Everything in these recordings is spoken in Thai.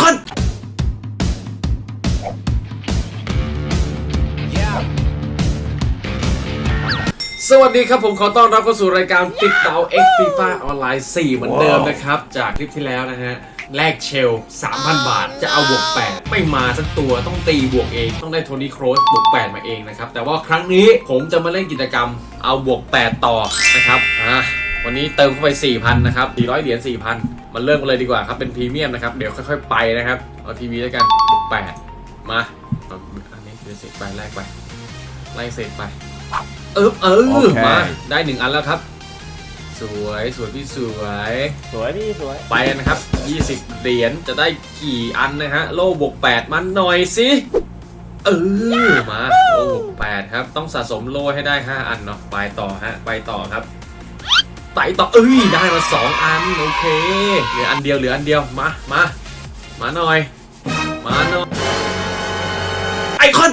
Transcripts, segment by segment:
คอน สวัสดีครับผมขอต้อนรับเข้าสู่รายการติดเตา X FIFA ออนไลน์4เหมือนเดิมนะครับ จากคลิปที่แล้วนะฮะ แลกเชล 3,000 บาทจะเอาบวก 8 ไม่มาสักตัวต้องตีบวกเอง ต้องได้โทนี่โครสบวก 8 มาเองนะครับ แต่ว่าครั้งนี้ผมจะมาเล่นกิจกรรมเอาบวก 8 ต่อนะครับอะ วันนี้เติมเข้าไป 4,000 นะครับ 400 เหรียญ 4,000 มันเริ่มกันเลยดีกว่าครับ เป็นพรีเมียมนะครับ เดี๋ยวค่อยๆ ไปนะครับ เอาทีวีแล้วกันบวก8มาเอาอันนี้เดี๋ยวเสกไปแลกไป ไล่เสกไป เออเออโอเคมา ได้หนึ่งอันแล้วครับ สวย สวยพี่สวย สวยพี่สวย ไปนะครับ 20 เหรียญ จะได้กี่อันนะฮะ โล่บวก8มันหน่อยสิ เออ มา โล่บวก8ครับ ต้องสะสมโล่ให้ได้ 5 อันเนาะ ไปต่อฮะ ไปต่อครับ ไต่ต่อเอ้ยได้มา2อันโอเคเหลืออันเดียวเหลืออันเดียวมามามาหน่อย มาหน่อยไอคอน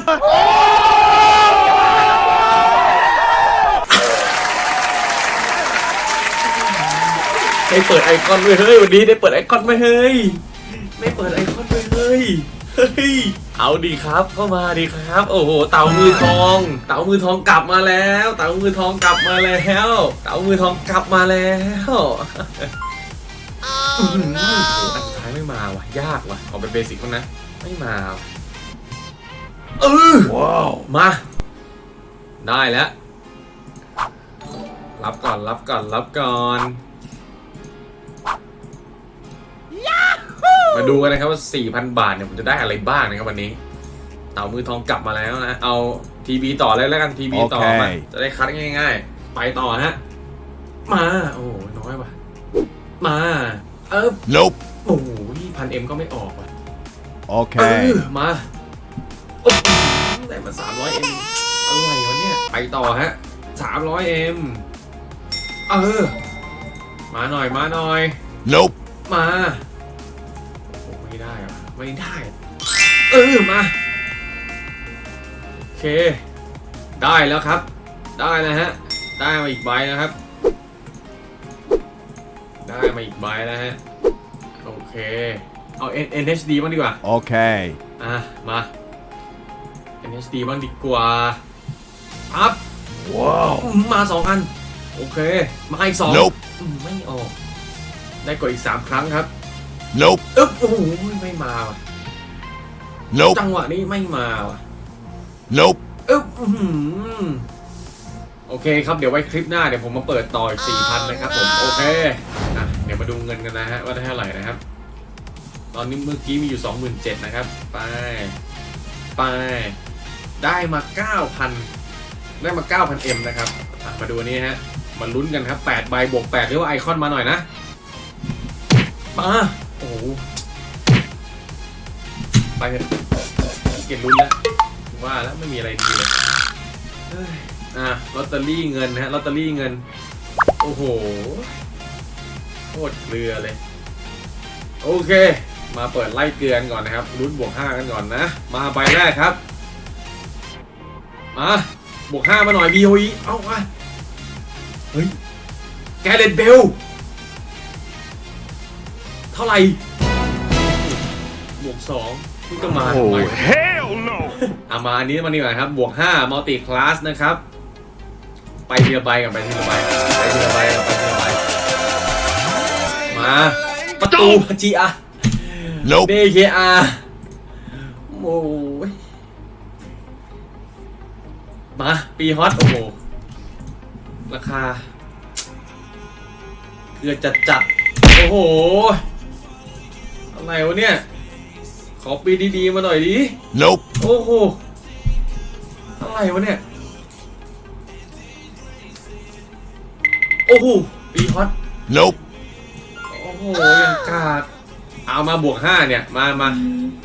ได้เปิดไอคอนไว้เฮ้ยวันนี้ได้เปิดไอคอนไว้เฮ้ยได้เปิดไอคอนไว้เฮ้ย เฮ้ยเอาดีครับเข้ามาดีครับ โอ้โห เต่ามือทอง เต่ามือทองกลับมาแล้ว เต่ามือทองกลับมาแล้ว เต่ามือทองกลับมาแล้วอื้อหือโอ้โหอันสุดท้ายไม่มาว่ะยากว่ะเอาเป็นเบสิกบ้างนะไม่มาว่ะเออว้าวมา ได้แล้ว รับก่อนรับก่อนรับก่อน มาดูกันนะครับว่า 4,000 บาทเนี่ยผมจะได้อะไรบ้างนะครับวันนี้ เต่ามือทองกลับมาแล้วนะ เอาทีวีต่อเลยแล้วกันทีวีต่อมาโอเคจะได้คัดง่าย ๆ ไปต่อฮะ มา โอ้โหน้อยว่ะ มา เออ Nope โอ้โหพันเอ็มก็ไม่ออกว่ะเอ Okay อมาโอ้โหได้มา300เอ็มอะไรวะเนี่ย ไปต่อฮะ300เอ็มเออ มาหน่อยมาหน่อย Nope มาโอ้โหไม่ ได้ว่ะไม่ได้ เออมาโอเค ได้แล้วครับ ได้นะฮะ ได้มาอีกใบนะครับ ได้มาอีกใบแล้วฮะ โอเค เอา N NHD บ้างดีกว่า Okay อะ มา NHD บ้างดีกว่าอัพ Wow อืมมาสองอัน โอเค มาอีกสอง Nope อืมไม่ออก ได้กดอีกสามครั้งครับ Nope อึ๊บโอ้โหไม่มาว่ะ Nope จังหวะนี้ไม่มาว่ะ Nope อึ๊บอื้อหือโอเคครับเดี๋ยวไว้คลิปหน้าเดี๋ยวผมมาเปิดต่ออีกสี่พันนะครับผมโอเคอะเดี๋ยวมาดูเงินกันนะฮะว่าได้เท่าไหร่นะครับ ตอนนี้เมื่อกี้มีอยู่สองหมื่นเจ็ดนะครับ ไปไปได้มาเก้าพันได้มาเก้าพันเอ็มนะครับอะมาดูอันนี้ฮะมาลุ้นกันครับแปดใบบวกแปดหรือว่าไอคอนมาหน่อยนะมา โอ้โหไปเถอะขี้เกียจลุ้นแล้วว่าแล้วไม่มีอะไรดีเลยเอ้ยอะลอตเตอรี่เงินนะฮะลอตเตอรี่เงิน โอ้โหโคตรเกลือเลย โอเค มาเปิดไล่เกลือนก่อนนะครับลุ้นบวกห้ากันก่อนนะ มาใบแรกครับมาบวกห้ามาหน่อย BOE เอ้ามาเฮ้ยแกเรตเบล เท่าไหร่บวกสองเพิ่งจะมาทำไม Oh hell no อามาอันนี้มานี่ก่อนครับ บวก5 multi class นะครับ ไปทีละใบกันไปทีละใบไปทีละใบกันไปทีละใบมา ประตูจีอา Nope เดเคอาโอ้ยมา ปีฮอต โอ้โห ราคา เกือจัดจัดๆโอ้โห อะไรวะเนี่ย ขอปีดีๆมาหน่อยดิ Nope โอ้โห อะไรวะเนี่ย โอ้โห ปีฮอต Nope โอ้โหยังกาด เอามาบวกห้าเนี่ย มามาข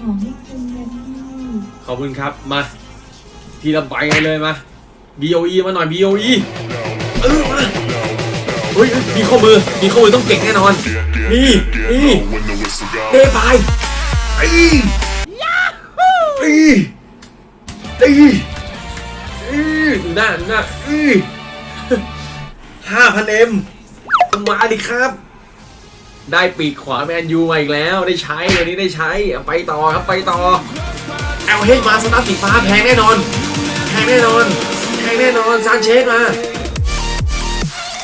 อให้คุณนะพี่ขอบคุณครับ มา ทีละใบกันเลยมา BOE มาหน่อย BOE เออมาเฮ้ยเฮ้ยมีข้อมือ มีข้อมือต้องเก่งแน่นอน นี่นี่เดบายตีตีตีตีดูหน้าดูหน้าห้าพันเอ็มมาดิครับ ได้ปีกขวาแมนยูมาอีกแล้วได้ใช้วันนี้ได้ใช้เอาไปต่อครับไปต่อเอาเฮ้ยมาสตาร์ทสีฟ้าแพงแน่นอนแพงแน่นอนแพงแน่นอนซานเชสมา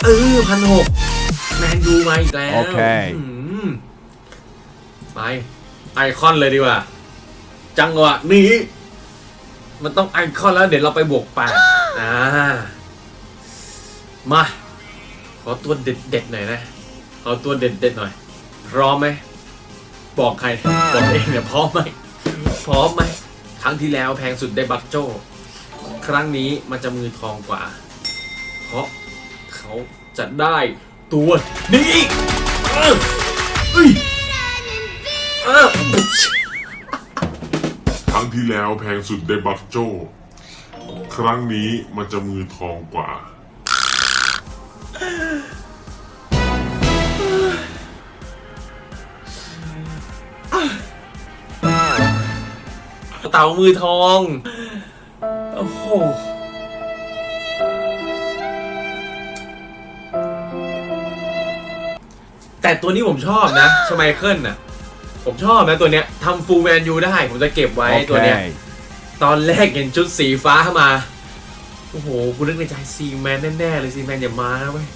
เออพันหก แมนยูมาอีกแล้วโอเคอืมไปไอคอนเลยดีกว่า จังหวะนี้ มันต้องไอคอนแล้วเดี๋ยวเราไปบวกแปดอ่ามา ขอตัวเด็ดเด็ดๆหน่อยนะ ขอตัวเด็ดเด็ดๆหน่อย พร้อมไหม บอกใคร บอกเองเนี่ยพร้อมไหม พร้อมไหม ครั้งที่แล้วแพงสุดได้บัคโจ ครั้งนี้มันจะมือทองกว่า เพราะเขาจะได้ ตัวนี้เออเอ้ยเออครั้งที่แล้วแพงสุดได้บัฟโจ ครั้งนี้มันจะมือทองกว่า เต่ามือทอง โอ้โห แต่ตัวนี้ผมชอบนะชไมเคิลน่ะ ผมชอบนะตัวเนี้ยทำฟูลแมนยูได้ ผมจะเก็บไว้ตัวเนี้ย Okay. ตอนแรกเห็นชุดสีฟ้ามา โอ้โหคุณนึกในใจซีแมนแน่ๆเลยซีแมนอย่ามานะเว้ย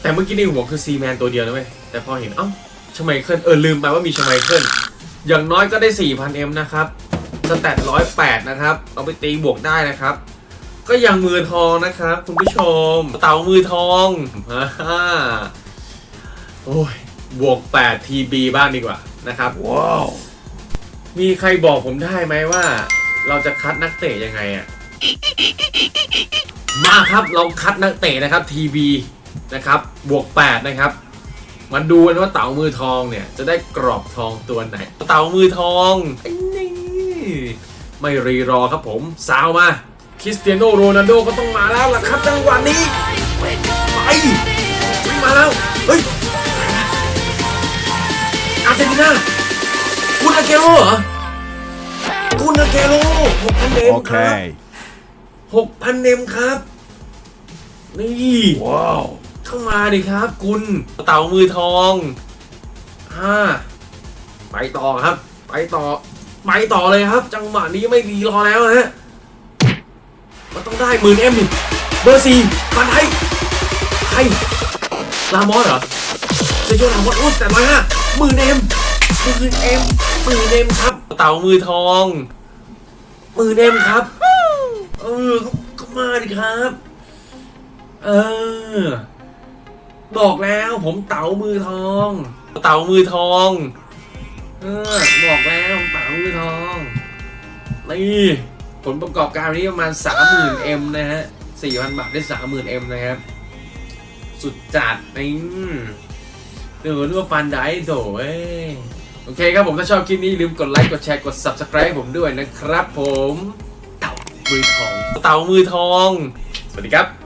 แต่เมื่อกี้ในหัวคือซีแมนตัวเดียวนะเว้ย แต่พอเห็นเอ้าชไมเคิลเออลืมไปว่ามีชไมเคิลอย่างน้อยก็ได้ 4,000 M นะครับ สแตท108 นะครับ เอาไปตีบวกได้นะครับ ก็ยังมือทองนะครับ คุณผู้ชม เต่ามือทองฮ่าฮ่า โอ้ย บวก 8 TB บ้างดีกว่านะครับ Wow. มีใครบอกผมได้ไหมว่า เราจะคัดนักเตะยังไงอะมาครับเราคัดนักเตะนะครับ TB นะครับ บวก 8 นะครับ มาดูกันว่าเต่ามือทองเนี่ย จะได้กรอบทองตัวไหน เต่ามือทองไอ้นี่ไม่รีรอครับผมซาวมาคริสเตียโนโรนัลโดก็ต้องมาแล้วล่ะครับจังหวะนี้ ไปวิ่งมาแล้ว เฮ้ย อาร์เจนตินาคุณอาเกโรเหรอคุณอาเกโรหกพันเนมครับ Okay. หกพันเนมครับ นี่ Wow. เข้ามาดิครับคุณเต่ามือทองอ่าไปต่อครับ ไปต่อ ไปต่อเลยครับ จังหวะนี้ไม่รีรอแล้วนะฮะมันต้องได้หมื่นเอ็มเบอร์สี่ฟันไทยใครลามอสเหรอเซโยลามอสอุ้ยแต่ร้อยห้า หมื่นเอ็มหมื่นเอ็มหมื่นเอ็มครับ เต่ามือทองหมื่นเอ็มครับเออก็มาดิครับ เออ บอกแล้วผมเต๋ามือทอง เต๋ามือทอง เออ บอกแล้วเต๋ามือทองนี่ผลประกอบการวันนี้ประมาณ 30,000 M นะฮะ 4,000 บาทได้ 30,000 M นะครับ สุดจัดนี่ เดี๋ยวนึกว่าฟันได้โถเอ้ยโอเคครับผมถ้าชอบคลิปนี้อย่าลืมกดไลค์กดแชร์กด Subscribe ให้ผมด้วยนะครับผม เต่ามือทอง เต่ามือทอง สวัสดีครับ